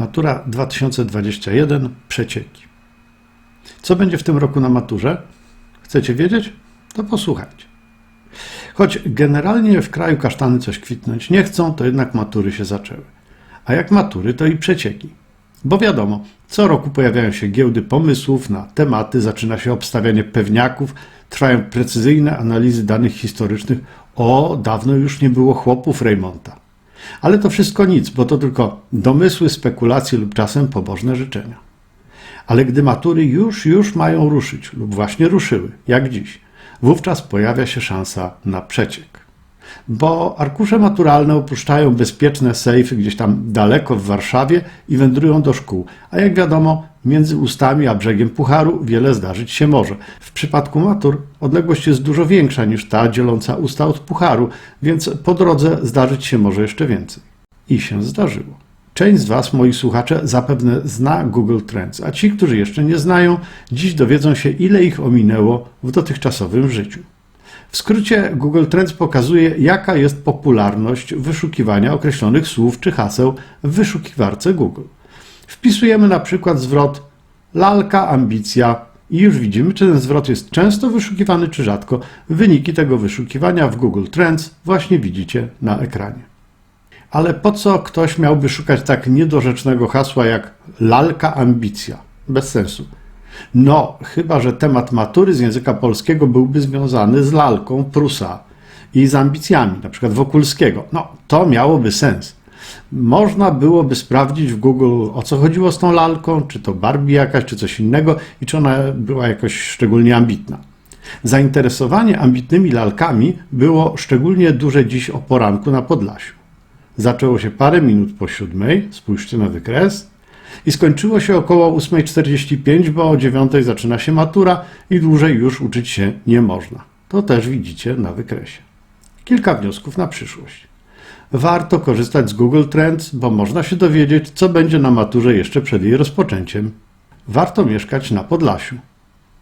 Matura 2021 przecieki. Co będzie w tym roku na maturze? Chcecie wiedzieć? To posłuchajcie. Choć generalnie w kraju kasztany coś kwitnąć nie chcą, to jednak matury się zaczęły. A jak matury, to i przecieki. Bo wiadomo, co roku pojawiają się giełdy pomysłów na tematy, zaczyna się obstawianie pewniaków, trwają precyzyjne analizy danych historycznych. O, dawno już nie było chłopów Reymonta. Ale to wszystko nic, bo to tylko domysły, spekulacje lub czasem pobożne życzenia. Ale gdy matury już, już mają ruszyć lub właśnie ruszyły, jak dziś, wówczas pojawia się szansa na przeciek. Bo arkusze maturalne opuszczają bezpieczne sejfy gdzieś tam daleko w Warszawie i wędrują do szkół. A jak wiadomo, między ustami a brzegiem pucharu wiele zdarzyć się może. W przypadku matur odległość jest dużo większa niż ta dzieląca usta od pucharu, więc po drodze zdarzyć się może jeszcze więcej. I się zdarzyło. Część z Was, moi słuchacze, zapewne zna Google Trends, a ci, którzy jeszcze nie znają, dziś dowiedzą się, ile ich ominęło w dotychczasowym życiu. W skrócie, Google Trends pokazuje, jaka jest popularność wyszukiwania określonych słów czy haseł w wyszukiwarce Google. Wpisujemy na przykład zwrot lalka, ambicja i już widzimy, czy ten zwrot jest często wyszukiwany, czy rzadko. Wyniki tego wyszukiwania w Google Trends właśnie widzicie na ekranie. Ale po co ktoś miałby szukać tak niedorzecznego hasła jak lalka, ambicja? Bez sensu. No, chyba że temat matury z języka polskiego byłby związany z lalką Prusa i z ambicjami, na przykład Wokulskiego. No, to miałoby sens. Można byłoby sprawdzić w Google, o co chodziło z tą lalką, czy to Barbie jakaś, czy coś innego i czy ona była jakoś szczególnie ambitna. Zainteresowanie ambitnymi lalkami było szczególnie duże dziś o poranku na Podlasiu. Zaczęło się parę minut po siódmej, spójrzcie na wykres, i skończyło się około 8.45, bo o 9.00 zaczyna się matura i dłużej już uczyć się nie można. To też widzicie na wykresie. Kilka wniosków na przyszłość. Warto korzystać z Google Trends, bo można się dowiedzieć, co będzie na maturze jeszcze przed jej rozpoczęciem. Warto mieszkać na Podlasiu.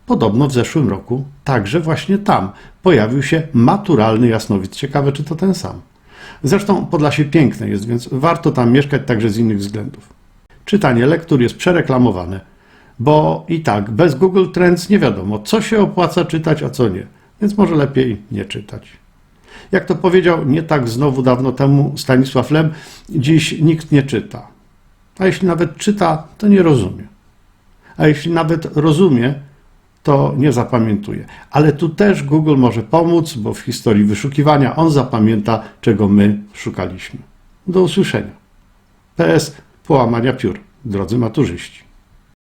Podobno w zeszłym roku także właśnie tam pojawił się maturalny jasnowic. Ciekawe, czy to ten sam. Zresztą Podlasie piękne jest, więc warto tam mieszkać także z innych względów. Czytanie lektur jest przereklamowane, bo i tak bez Google Trends nie wiadomo, co się opłaca czytać, a co nie, więc może lepiej nie czytać. Jak to powiedział nie tak znowu dawno temu Stanisław Lem, dziś nikt nie czyta. A jeśli nawet czyta, to nie rozumie. A jeśli nawet rozumie, to nie zapamiętuje. Ale tu też Google może pomóc, bo w historii wyszukiwania on zapamięta, czego my szukaliśmy. Do usłyszenia. PS połamania piór, drodzy maturzyści.